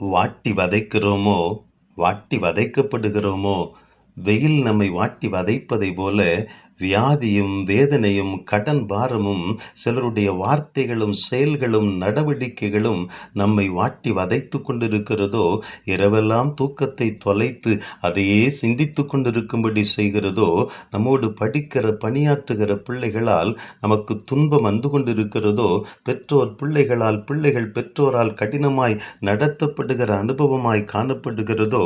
வாட்டி வதைக்கிறோமோ வாட்டி வதைக்கப்படுகிறோமோ வெயில் நம்மை வாட்டி வதைப்பதை போல வியாதியும் வேதனையும் கடன் பாரமும் சிலருடைய வார்த்தைகளும் செயல்களும் நடவடிக்கைகளும் நம்மை வாட்டி வதைத்து கொண்டிருக்கிறதோ இரவெல்லாம் தூக்கத்தை தொலைத்து அதையே சிந்தித்து கொண்டிருக்கும்படி செய்கிறதோ நம்மோடு படிக்கிற பணியாற்றுகிற பிள்ளைகளால் நமக்கு துன்பம் வந்து கொண்டிருக்கிறதோ பெற்றோர் பிள்ளைகளால் பிள்ளைகள் பெற்றோரால் கடினமாய் நடத்தப்படுகிற அனுபவமாய் காணப்படுகிறதோ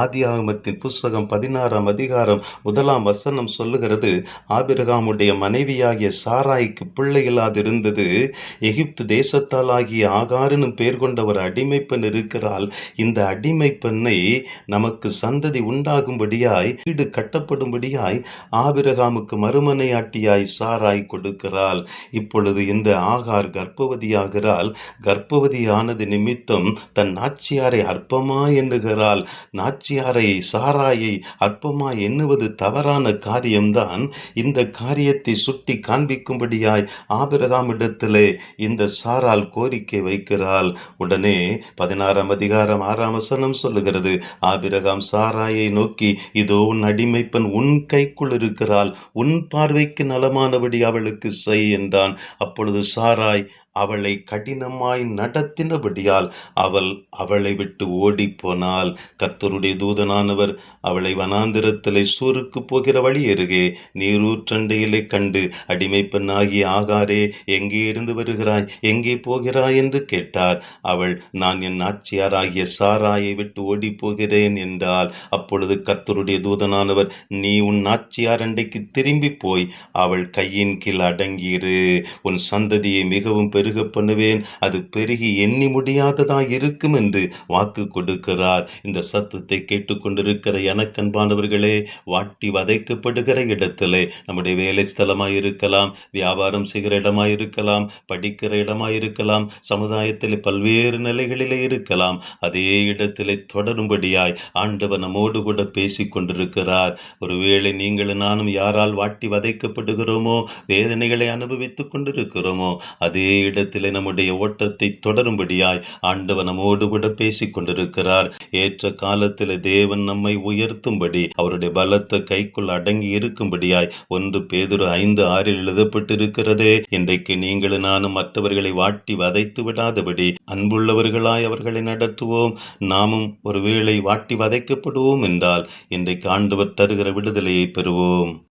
ஆதியாகமத்தின் புஸ்தகம் பதினாறாம் அதிகாரம் முதலாம் வசனம் சொல்லுகிறது ஆபிரகாமுடைய மனைவியாகிய சாராய்க்கு பிள்ளை இல்லாதிருந்தது. எகிப்து தேசத்தால் ஆகிய ஆகாருன்னு பேர் கொண்ட ஒரு அடிமை பெண் இருக்கிறாள். இந்த அடிமை பெண்ணை நமக்கு சந்ததி உண்டாகும்படியாய் வீடு கட்டப்படும்படியாய் ஆபிரகாமுக்கு மறுமனையாட்டியாய் சாராய் கொடுக்கிறாள். இப்பொழுது இந்த ஆகார் கர்ப்பவதியாகிறாள். கர்ப்பவதியானது நிமித்தம் தன் நாச்சியாரை அற்பமா எண்ணுகிறாள். நாச்சியாரை சாராயை அற்பமா எண்ணுவது தவறான காரியம்தான். இந்த காரியத்தை சுட்டி காண்பிக்கும்படியாய் ஆபிரகாமிடத்திலே இந்த சாரால் கோரிக்கை வைக்கிறாள். உடனே பதினாறாம் அதிகாரம் ஆறாம் வசனம் சொல்லுகிறது ஆபிரகாம் சாராயை நோக்கி இதோ உன் அடிமைப்பன் உன் கைக்குள் இருக்கிறாள். உன் பார்வைக்கு நலமானபடி அவளுக்கு செய் என்றான். அப்பொழுது சாராய் அவளை கடினமாய் நடத்தினபடியால் அவள் அவளை விட்டு ஓடிப்போனால் கத்தருடைய தூதனானவர் அவளை வனாந்திரத்திலே சூருக்கு போகிற வழி அருகே நீரூற்றண்டையிலே கண்டு அடிமை பெண்ணாகிய ஆகாரே எங்கே இருந்து வருகிறாய்? எங்கே போகிறாய்? என்று கேட்டார். அவள் நான் என் நாச்சியாராகிய சாராயை விட்டு ஓடிப்போகிறேன் என்றால் அப்பொழுது கத்தருடைய தூதனானவர் நீ உன் நாச்சியார் அண்டைக்கு திரும்பி போய் அவள் கையின் கீழ் அடங்கியிரு. உன் சந்ததியை மிகவும் பெருக பண்ணுவேன். அது பெருகி எண்ணி முடியாததாக இருக்கும் என்று வாக்கு கொடுக்கிறார். இந்த சத்தத்தை கேட்டுக்கொண்டிருக்கிற எனக்கன்பானவர்களே வாட்டி வதைக்கப்படுகிற இடத்திலே நம்முடைய வேலை ஸ்தலமாக இருக்கலாம் வியாபாரம் செய்கிற இடமாக இருக்கலாம் படிக்கிற இடமாக இருக்கலாம் சமுதாயத்தில் பல்வேறு நிலைகளிலே இருக்கலாம். அதே இடத்திலே தொடரும்படியாய் ஆண்டவர் நம்மோடு கூட பேசி கொண்டிருக்கிறார். ஒருவேளை நீங்களும் நானும் யாரால் வாட்டி வதைக்கப்படுகிறோமோ வேதனைகளை அனுபவித்துக் கொண்டிருக்கிறோமோ அதே இடத்திலே நம்முடைய ஓட்டத்தை தொடரும்படியாய் ஆண்டவர் நம்மோடு கூட பேசிக் கொண்டிருக்கிறார். ஏற்ற காலத்தில் தேவன் நம்மை உயர்த்தும்படி அவருடைய பலத்த கைக்குள் அடங்கி இருக்கும்படியாய் ஒன்று பேதொரு ஐந்து ஆறில் எழுதப்பட்டிருக்கிறதே. இன்றைக்கு நீங்களும் நானும் மற்றவர்களை வாட்டி வதைத்து விடாதபடி அன்புள்ளவர்களாய் அவர்களை நடத்துவோம். நாமும் ஒருவேளை வாட்டி வதைக்கப்படுவோம் என்றால் இன்றைக்கு ஆண்டவர் தருகிற விடுதலையை பெறுவோம்.